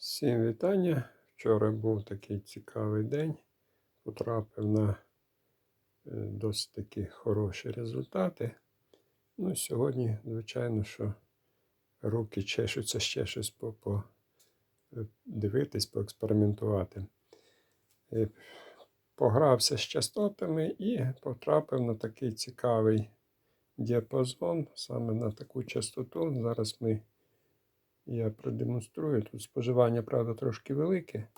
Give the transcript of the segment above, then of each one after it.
Всім вітання. Вчора був такий цікавий день. Потрапив на е, досить такі хороші результати. Ну, сьогодні, звичайно, що руки чешуться ще щось по, по, е, поекспериментувати. Е, Погрався з частотами і потрапив на такий цікавий діапазон, саме на таку частоту. Зараз ми я продемонструю. Тут споживання, правда, трошки велике.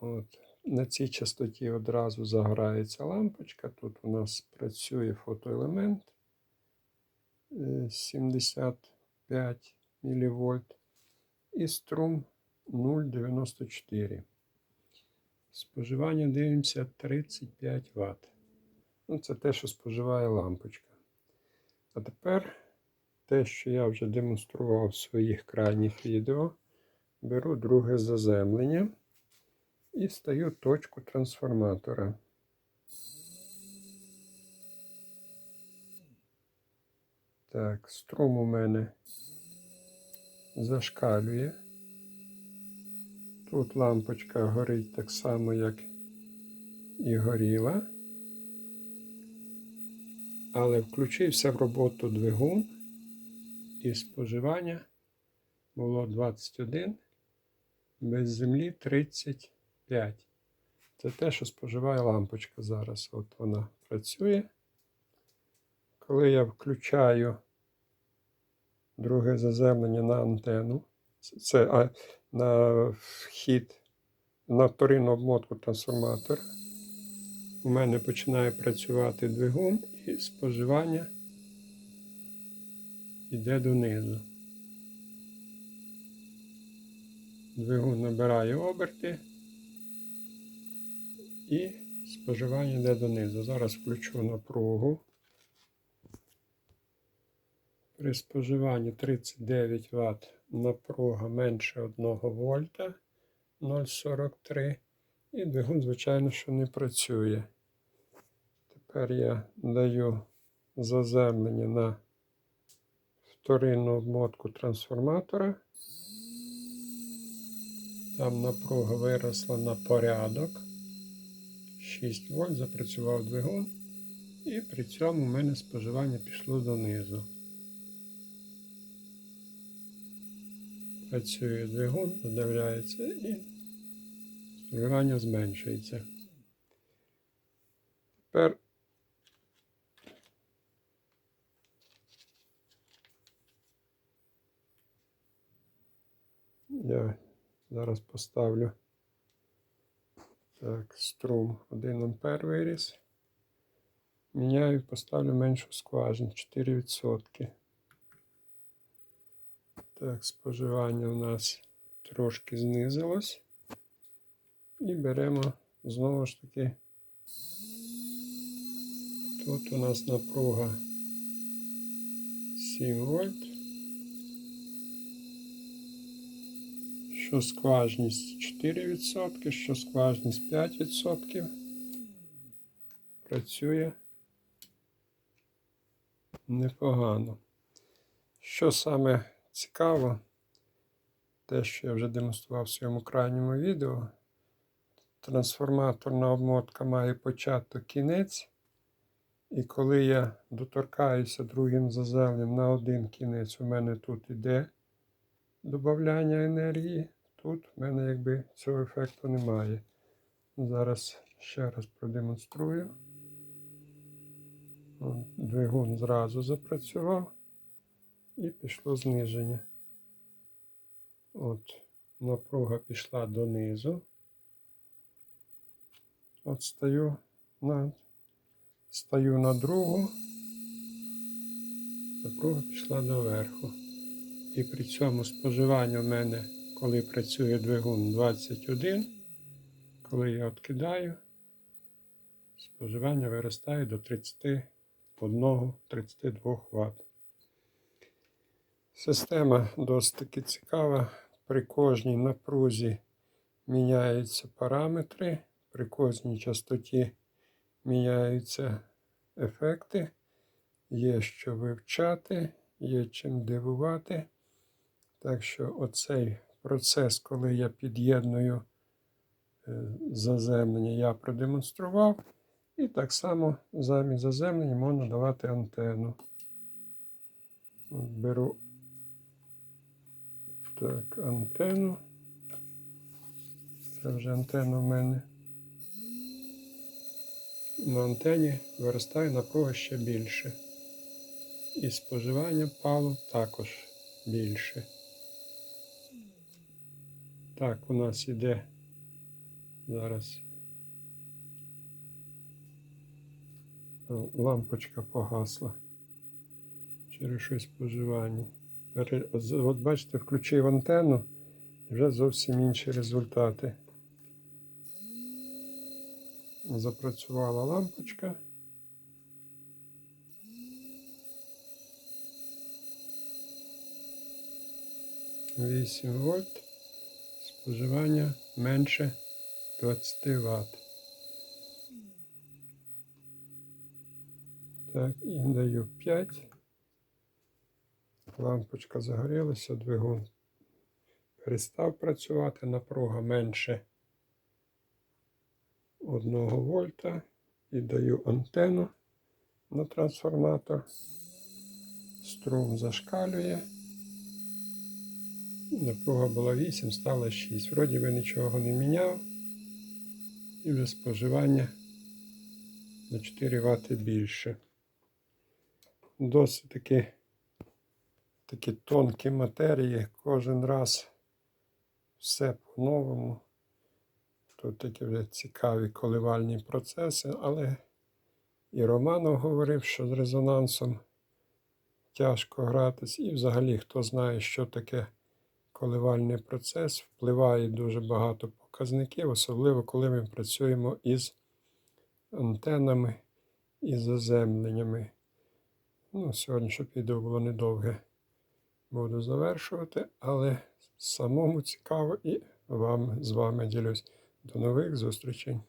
От. На цій частоті одразу загорається лампочка. Тут у нас працює фотоелемент е, 75 мВ і струм 0,94. Споживання дивимося 35 Вт. Ну, це те, що споживає лампочка. А тепер те, що я вже демонстрував в своїх крайніх відео, беру друге заземлення і стаю точку трансформатора. Так, струм у мене зашкалює. Тут лампочка горить так само, як і горіла. Але включився в роботу двигун і споживання було 21, без землі 35. Це те, що споживає лампочка зараз. От вона працює. Коли я включаю друге заземлення на антенну, це а, на вхід, на вторинну обмотку трансформатора, у мене починає працювати двигун і споживання йде донизу. Двигун набирає оберти і споживання йде донизу. Зараз включу напругу. При споживанні 39 Вт напруга менше 1 вольта 0,43. І двигун, звичайно, що не працює. Тепер я даю заземлення на вторинну обмотку трансформатора. Там напруга виросла на порядок. 6 вольт запрацював двигун. І при цьому в мене споживання пішло донизу. Працює двигун, додавляється і споживання зменшується. Тепер я зараз поставлю так, струм 1 ампер виріс. Міняю, поставлю меншу скважину 4%. Так, споживання у нас трошки знизилось. І беремо знову ж таки. Тут у нас напруга 7 вольт. Що скважність 4%, що скважність 5%. Працює непогано. Що саме цікаво, те, що я вже демонстрував в своєму крайньому відео, трансформаторна обмотка має початок кінець. І коли я доторкаюся другим заземлем на один кінець, у мене тут іде додавання енергії. Тут в мене якби цього ефекту немає. Зараз ще раз продемонструю. Двигун зразу запрацював і пішло зниження. От, напруга пішла донизу. От стаю на, стаю на другу, напруга пішла доверху. І при цьому споживання в мене, коли працює двигун 21, коли я відкидаю, споживання виростає до 31-32 Вт. Система досить таки цікава. При кожній напрузі міняються параметри, при кожній частоті міняються ефекти. Є що вивчати, є чим дивувати. Так що оцей процес, коли я під'єдную е, заземлення, я продемонстрував. І так само замість заземлення можна давати антенну. Беру так, антенну. Це вже антенна в мене. На антені виростає напруга ще більше. І споживання палу також більше. Так, у нас іде зараз лампочка погасла через щось споживання. От бачите, включив антенну, і вже зовсім інші результати. Запрацювала лампочка. Вісім вольт. Споживання менше 20 Вт. Так, і даю 5. Лампочка загорілася, двигун перестав працювати, напруга менше 1 вольта. І даю антенну на трансформатор. Струм зашкалює. Напруга була 8, стала 6. Вроді би нічого не міняв. І вже споживання на 4 Вт більше. Досить таки такі тонкі матерії. Кожен раз все по-новому. Тут такі вже цікаві коливальні процеси, але і Романов говорив, що з резонансом тяжко гратись. І взагалі, хто знає, що таке коливальний процес, впливає дуже багато показників, особливо коли ми працюємо із антенами і заземленнями. Ну, сьогодні, щоб відео було недовге, буду завершувати, але самому цікаво і вам з вами ділюсь. До нових зустрічей.